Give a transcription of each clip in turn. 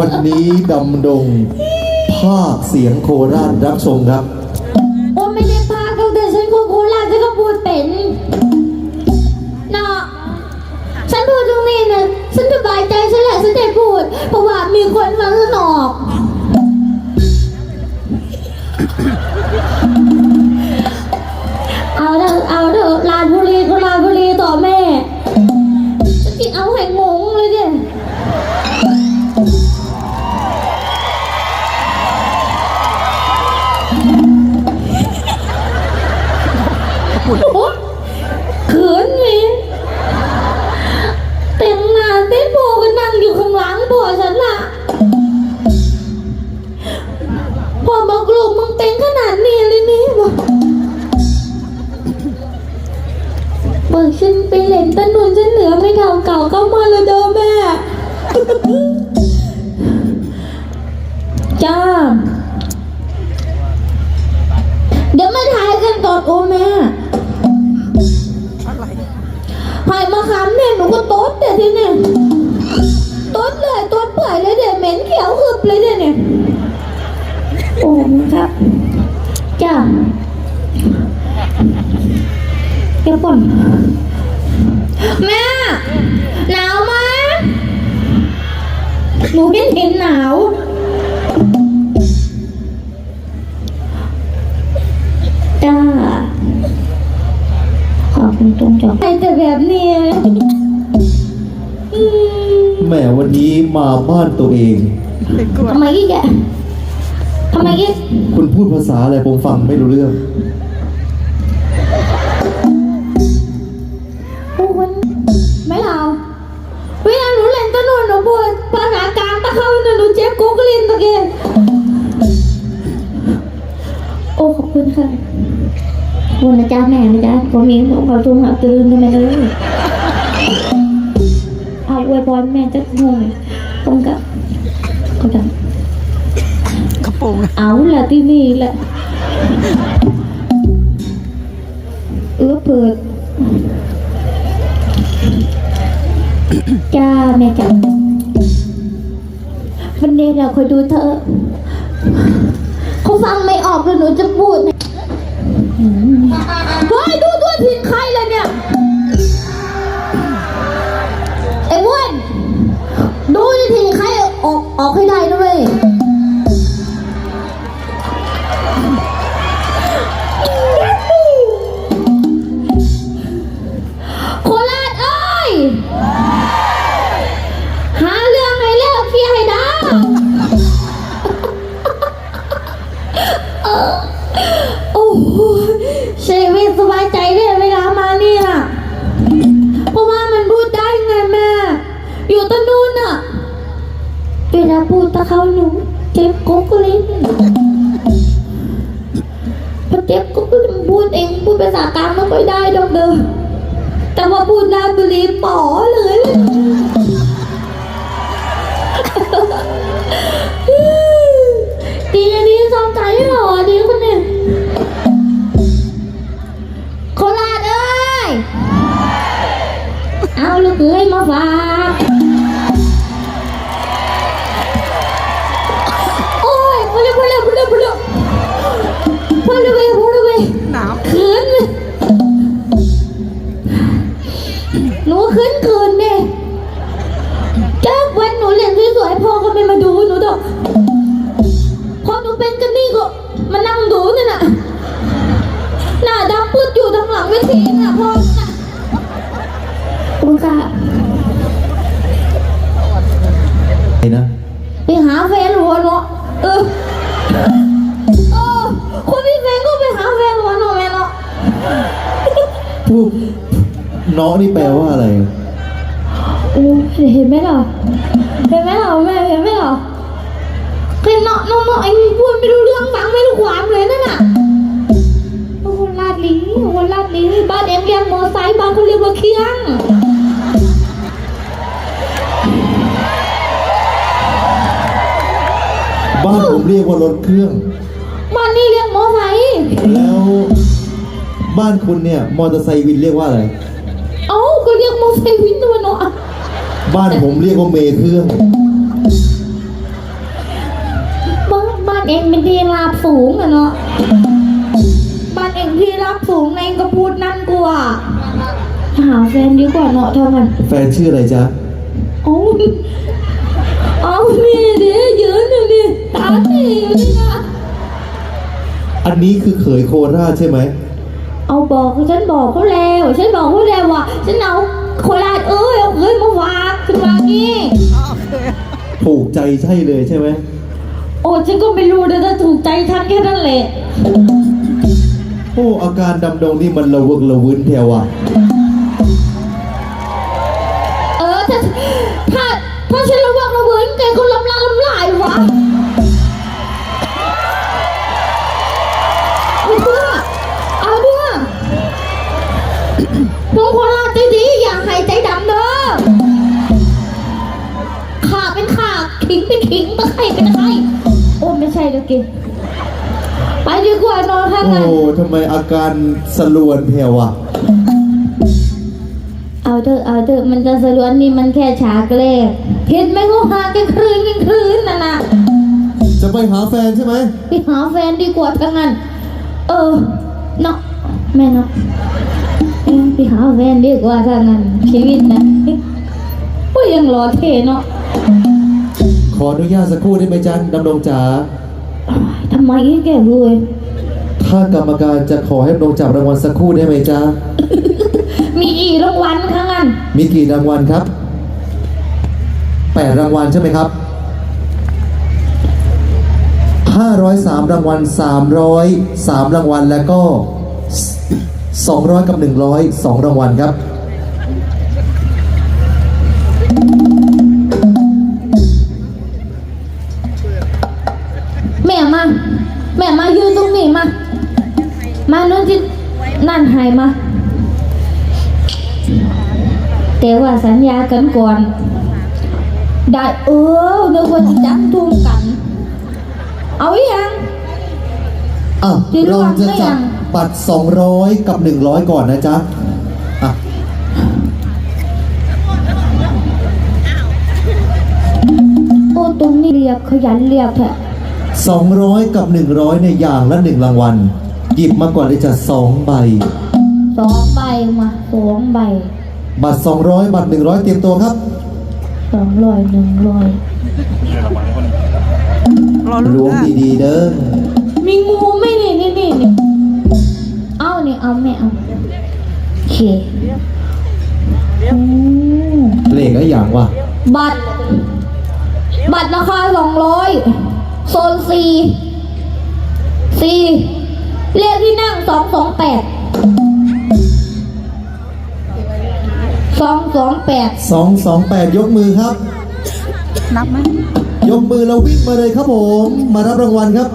วันนี้ดำดงภาคเสียงโคราชรับชมครับ โอ้ไม่ได้พาเขาแต่ฉันคนโคราชฉันก็พูดเป็นเนาะฉันพูดตรงนี้นะฉันสบายใจฉันแหละฉันได้พูด เพราะว่ามีคนฟังสนอก หนูเห็นเห็นหนาว จ้า ขอบคุณตรงจอใครแต่แบบนี้อืมแม่วันนี้มาบ้านตัวเอง ทำไมอีกอะทำไมอีก คุณพูดภาษาอะไรผมฟังไม่รู้เรื่อง ผมมีของขอทุ่มหักตื่นทำไมเลยเอาอวยพรแม่จะงงตรงกับก็จะกระโปรงเอาละที่นี่แหละเออเปิดจ้าแม่จ้าวันนี้เราคอยดูเธอเขาฟังไม่ออกเลยหนูจะพูด เฮ้ยดูด้วยพินใครเลยเนี่ยไอ้ม้วนดูดิพินใครออกออกให้ได้ด้วย กุ๊กลิ้นพเจ็บกุ๊กลิ้นพูดเองพูดภาษากลางไม่ค่อยได้ดอกเด้อแต่ว่าพูดราชบุรีป๋อเลย ไอ้นะไปหาแฟนหัวเนาะเออเออคนมีแฟนก็ไปหาแฟนหัวเนาะแม่เนาะพูดน้องนี่แปลว่าอะไร โอ้เห็นไหมล่ะเห็นไหมล่ะแม่เห็นไหมล่ะเห็นเนาะน้องๆไอ้พูดไม่รู้เรื่องฟังไม่รู้ความเลยนั่นน่ะโอ้โหลาดลีโอ้โหลาดลีบ้านเอ็มเรียกมอไซค์บ้านเขาเรียกว่าเคียง เรียกว่ารถเครื่องบ้านนี่เรียกมอไซค์แล้วบ้านคุณเนี่ยมอเตอร์ไซค์วินเรียกว่าอะไร เอ้าก็เรียกโมไซวินตัวเนาะบ้านผมเรียกว่าเมเครื่อง บ้านบ้านเองเป็นที่ราบสูงอะเนาะ บ้านเองที่ราบสูงในก็พูดนั่นกว่า หาแฟนดีกว่าเนาะเท่านั้นแฟนชื่ออะไรจ๊ะเอาเอานี่เดี๋ยวยืนอยู่นี่ตาตีอยู่นี่นะ อันนี้คือเขยโคราชใช่ไหม เอาบอกฉันบอกเขาแล้วฉันบอกเขาแล้วว่าฉันเอาโคราชเอ้ยเอาเอ้ยมาฝากฉันมางี้ถูกใจใช่เลยใช่ไหม โอ้ฉันก็ไม่รู้นะถ้าถูกใจฉันแค่นั้นแหละ โอ้อาการดำดงนี่มันระเวกระวืนแถวอะ ป็นขิงตะไคร่เป็นตะไคร่โอ้ไม่ใช่แล้วกินไปดีกว่านอนทางโอ้นั้นทำไมอาการสลวนแถวอะเอาเถอะเอาเถอะมันจะสลวนนี่มันแค่ฉากแรกเห็นไหมเขาหากันครืนกันครืนน่ะนะจะไปหาแฟนใช่ไหมไปหาแฟนดีกว่าทั้งนั้น เออเนาะแม่เนาะเอ้ยไปหาแฟนดีกว่าทั้งนั้นชีวิตนะก็ยังรอเทเนาะข ออนุญาตสักครู่ได้ไหมจ๊ะดำดงจ๋าทำไมแกรวย ถ้ากรรมการจะขอให้ดำดงจับรางวัลสักครู่ได้ไหมจ๊ะมีอีรางวัลทั้งนั้นมีกี่รางวัลครับแปดรางวัลใช่ไหมครับห้าร้อยสามรางวัลสามร้อยสามรางวัลแล้วก็สองร้อยกับหนึ่งร้อยสองรางวัลครับ แม่มาแม่มายืนตรงนี้มา มานั่นที่นั่นใหายมา แต่ว่าสัญญากันก่อน ได้เออนึกว่าจะจับทุ่มกัน เอาไว้ยังอะจริงหรือเราเปล่าจะไม่จัยับงบัตร200 กับ 100 ก่อนนะจ๊ะอะโอ้ตรงนี้เรียบขยันเรียบแท้ 200 กับ 100ในยอย่างละ1รางวัล หยิบมาก่อนเลยจ้ะ2ใบ สองใบมาสองใบบัตร 200 บัตร 100 เตรียมตัวครับ สองร้อยหนึ่งร้อยรอลุ้นรวมนะดีๆเด้อมีงูไหม่นี่นี่นี่นี่เอาเนี่ยเอาไม่เอาโอเคอืมเลขอะไรอย่างวะบัตร บัตรราคาสองร้อย โซนสี่สี่เลขที่นั่งสองสองแปดสองสองแปด228ยกมือครับ นับไหมยกมือแล้ววิ่งมาเลยครับผม มารับรางวัลครับ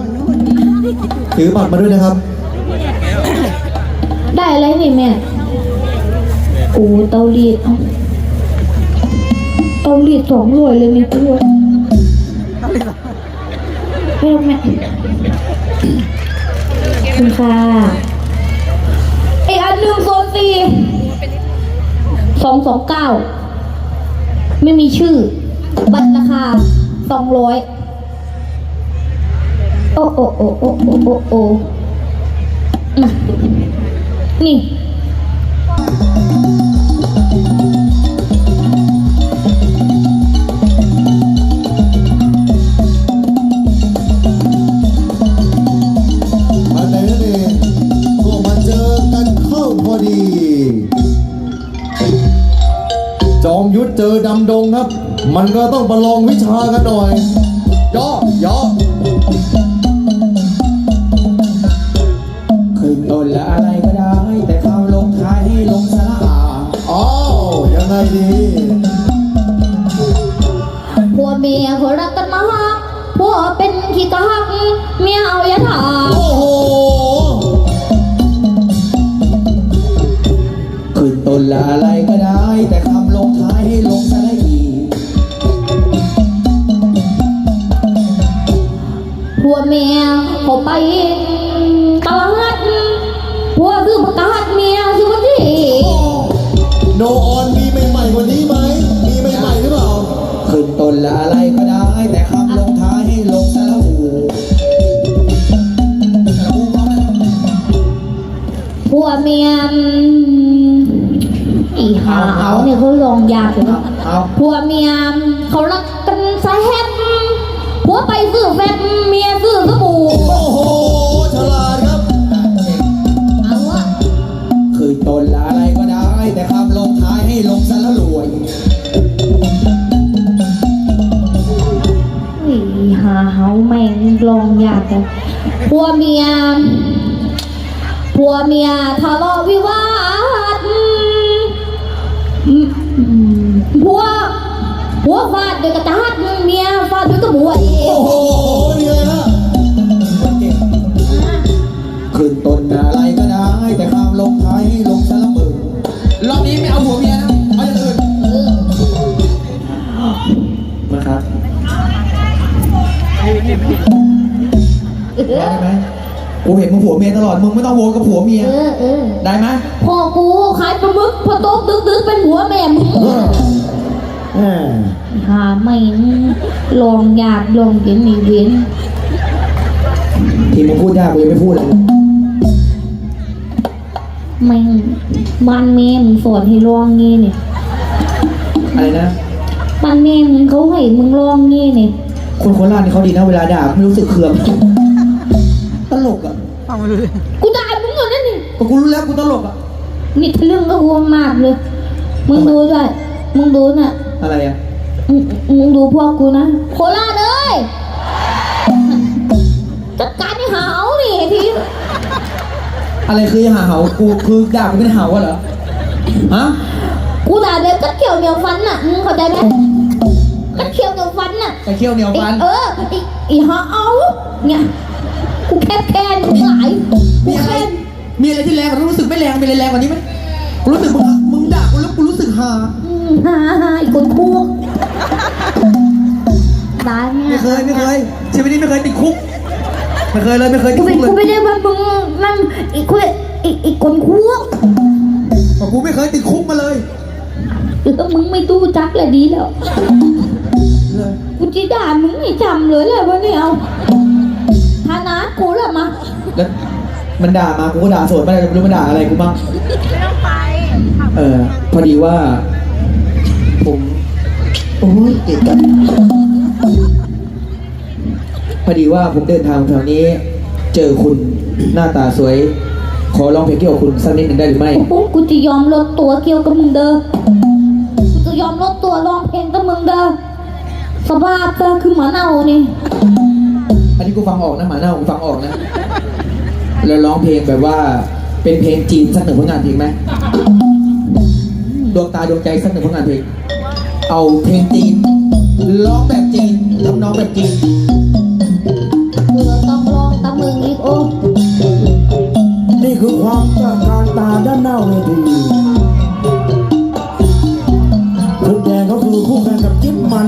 ถือบัตรมาด้วยนะครับ ได้อะไรนี่แม่โอ้เตารีดเอาเตารีดสองรวยเลยมีตัวเอาเลย เหรอไม่ต้องแม่ขอบคุณค่ะอีกอันหนึ่งโซนสี่สองสองเก้าไม่มีชื่อ บัตรราคาสองร้อยโอ้โอ้โอ้โอ้โอ้โอ้นี่ มันก็ต้องประลองวิชากันหน่อย ย่อย่อขึ้นต้นและอะไรก็ได้ แต่คำลงท้ายให้ลงสระอาอ้าวยังไงดีผัวเมียเขารักกันมากผัวเป็นขี้กากเมียเอาอย่าถามโอ้โหขึ้นต้นและอะไร มียเขาไปตลาดผัวซื้อประกาดเมียซื้อวันที่โนออนมีใหม่ๆกว่านี้ไหม มีใหม่ๆหรือเปล่า ขึ้นต้นละอะไรก็ได้ แต่คำลงท้ายให้ลงสระอูผัวเมียอีหาเอาเนี่ยเขาลองยากเลยผัวเมียเขารักกันสาแฮมผัวไปซื้อแฟม โอ้งโหนี่เลยฮะคืนตนอะไรก็ได้ แต่คำลงท้ายให้ลงซะแล้วมือรอบนี้ไม่เอาหัวเมียนะ เอาอย่างอื่นเออนะครับเออได้ไหมกูเห็นมึงผัวเมียตลอด มึงไม่ต้องโวยกับผัวเมีย เออเออได้ไหมพ่อกูขายปลาหมึกพอโต๊ะดึกดึกๆเป็นหัวแม่มึงแหม หาไม่งลองอยากลองเห็นมีเว้นที่มึงพูดยากกูยังไม่พูดเลยไม่งบ้านแม่มึงสอนให้ลองงี้เนี่ยอะไรนะบ้านแม่มึงเขาให้มึงลองงี้เนี่ยคนโคราชนี่เขาดีนะเวลาด่าไม่รู้สึกเคืองตลกอะฟังไม่รู้เรื่องกูด่ามึงก่อนนะนี่ก็กูรู้แล้วกูตลกอะนี่ทะลึ่งก็กลัวมากเลย มึงดูด้วยมึงดูน่ะ อะไรอะ มึงมึงดูพวกกูนะ โคราชเอ้ยจัดการให้หาวนี่ทีอะไรคือหาเหากูคือด่ากูเป็นเหาอะเหรอฮะกูด่าแบบกัดเขียวเหนียวฟันน่ะมึงเข้าใจไหมกัดเขียวเหนียวฟันน่ะแต่เขี้ยวเหนียวไอ้ฟันเออไอ้ไอ้หาเอาเนี่ยกูแค่แค้นมึงหลายกูมีอะไรแค้นมีอะไรที่แรงกว่านี้รู้สึกไม่แรงมีอะไรแรงกว่านี้ไหมกูรู้สึกมึงมึงด่ากูแล้วกูรู้สึกฮาอืมฮ่า เนี่ไม่ยเคยไม่เคยชีวิตนี้ไม่เคยติดคุกไม่เคยเลยไม่เคยติกูดไม่คุกเลยกูไม่ได้ว่ามึงนั่นไอ้คุยไอ้ไอ้คนพวกแต่กูไม่เคยติดคุกมาเลยเออมึงไม่ตู้จักแหละดีแล้วเลยกูจะด่ามึงไม่จำเลยแหละวะเนี่ยเอาฐานะกูละมาแล้วมันด่ามากูก็ด่าสวนไปเลยไม่รู้มันด่าอะไรกูบ้างเออพอดีว่า ผมโอ้ยเกลียดกัน พอดีว่าผมเดินทางแถวนี้ เจอคุณหน้าตาสวย ขอร้องเพลงเกี่ยวกับคุณสักนิดหนึ่งได้หรือไม่โอ้โหกูจะยอมลดตัวเกี่ยวกับมึงเด้อ กูจะยอมลดตัวร้องเพลงกับมึงเด้อ สภาพเธอคือหมาเน่านี่ อันนี้กูฟังออกนะหมาเน่ากูฟังออกนะ แล้วร้องเพลงแบบว่าเป็นเพลงจีนสักหนึ่งผลงานเพลงไหมดวงตาดวงใจสักหนึ่งผลงานเพลง เอาเพลงจีนร้องแบบจีนทำนองแบบจีน นี่คือความต้องการตาด้านหน้าเวทีคุณแดงก็คือคู่แข่งกับจิ๊บมัน